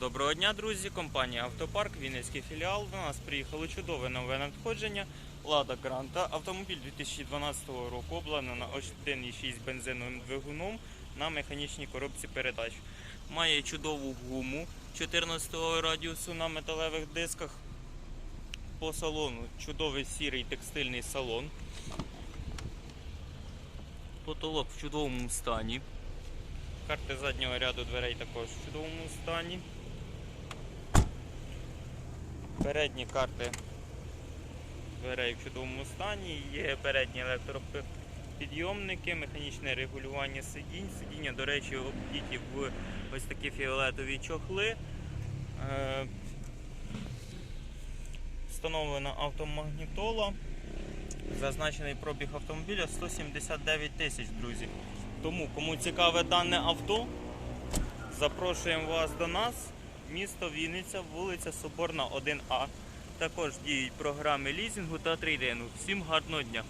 Доброго дня, друзі! Компанія Автопарк, Вінницький філіал. До нас приїхало чудове нове надходження. Лада Гранта. Автомобіль 2012 року обладнана 1,6 бензиновим двигуном на механічній коробці передач. Має чудову гуму 14 радіусу на металевих дисках. По салону чудовий сірий текстильний салон. Потолок в чудовому стані. Карти заднього ряду дверей також в чудовому стані. Передні карти дверей в чудовому стані. Є передні електропідйомники, механічне регулювання сидінь. Сидіння, до речі, обдіті в ось такі фіолетові чохли. Е, Встановлена автомагнітола. Зазначений пробіг автомобіля 179 тисяч, друзі. Тому, кому цікаве дане авто, запрошуємо вас до нас. Місто Вінниця, вулиця Соборна, 1А. Також діють програми лізінгу та трейдингу. Всім гарного дня!